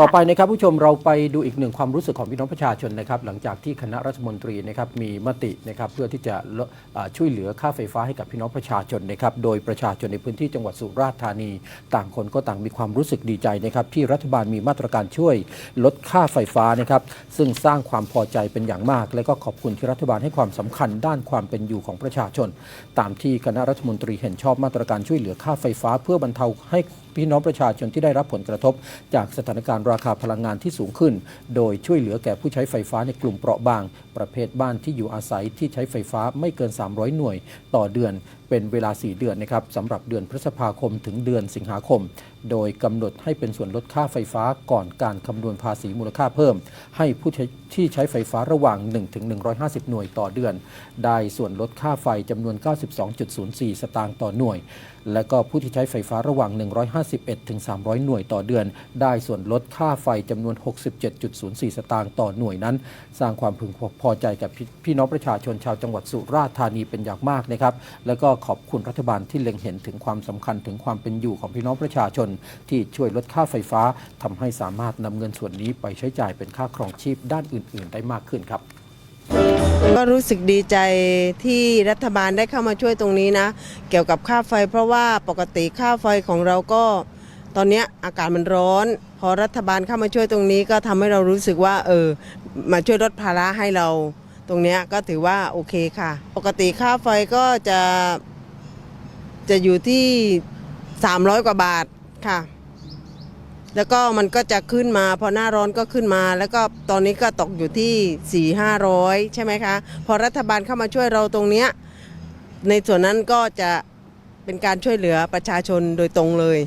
ต่อไปนะครับผู้ชมเราไปดูอีกหนึ่งความรู้สึกของพี่น้องประชาชนนะครับหลังจากที่คณะรัฐมนตรีนะครับมีมตินะครับเพื่อที่จะช่วยเหลือค่าไฟฟ้าให้กับพี่น้องประชาชนนะครับโดยประชาชนในพื้นที่จังหวัดสุราษฎร์ธานี ต่างคนก็ต่างมีความรู้สึกดีใจนะครับที่รัฐบาลมีมาตรการช่วยลดค่าไฟฟ้านะครับซึ่งสร้างความพอใจเป็นอย่างมาก และก็ขอบคุณที่รัฐบาลให้ความสำคัญด้านความเป็นอยู่ของประชาชน ตามที่คณะรัฐมนตรีเห็นชอบมาตรการช่วยเหลือค่าไฟฟ้า เพื่อบรรเทาให้ พี่น้องประชาชนที่ได้รับผลกระทบ จากสถานการณ์ราคาพลังงานที่สูงขึ้น โดยช่วยเหลือแก่ผู้ใช้ไฟฟ้าในกลุ่มเปราะบาง ประเภทบ้านที่อยู่อาศัยที่ใช้ไฟฟ้าไม่เกิน 300 หน่วย ต่อเดือน เป็นเวลา 4 เดือนนะครับสำหรับเดือนพฤษภาคมถึงเดือนสิงหาคม โดยกำหนดให้เป็นส่วนลดค่าไฟฟ้าก่อนการคำนวณภาษีมูลค่าเพิ่ม ให้ผู้ใช้ที่ใช้ไฟฟ้าระหว่าง1ถึง150 หน่วยต่อเดือน ได้ส่วนลดค่าไฟจำนวน 92.04 สตางค์ต่อหน่วย และก็ผู้ที่ใช้ไฟฟ้าระหว่าง 151ถึง300 หน่วยต่อเดือน ได้ส่วนลดค่าไฟจำนวน 67.04 สตางค์ต่อหน่วยนั้น สร้างความพึงพอใจกับพี่พี่น้องประชาชนชาวจังหวัดสุราษฎร์ธานีเป็นอย่างมากนะครับ แล้วก็ขอบคุณรัฐบาลที่เล็งเห็นถึงความสำคัญถึงความเป็นอยู่ของพี่น้องประชาชน ที่ช่วยลดค่าไฟฟ้าทำให้สามารถนำเงินส่วนนี้ไปใช้จ่ายเป็นค่าครองชีพด้านอื่น ๆ ได้มากขึ้นครับก็รู้สึกดีใจที่รัฐบาลได้เข้ามาช่วยตรงนี้นะ เกี่ยวกับค่าไฟ เพราะว่าปกติค่าไฟของเราก็ ตอนนี้อากาศมันร้อน พอรัฐบาลเข้ามาช่วยตรงนี้ก็ทำให้เรารู้สึกว่า เออ มาช่วยลดภาระให้เรา ตรงนี้ก็ถือว่าโอเคค่ะ ปกติค่าไฟก็จะจะอยู่ที่ 300 กว่าบาทค่ะ แล้วก็มันก็จะขึ้นมา พอหน้าร้อนก็ขึ้นมา แล้วก็ตอนนี้ก็ตกอยู่ที่4ี่ห้าร้อยใช่ไหมคะ พอรัฐบาลเข้ามาช่วยเราตรงเนี้ยในส่วนนั้นก็จะเป็นการช่วยเหลือประชาชนโดยตรงเลย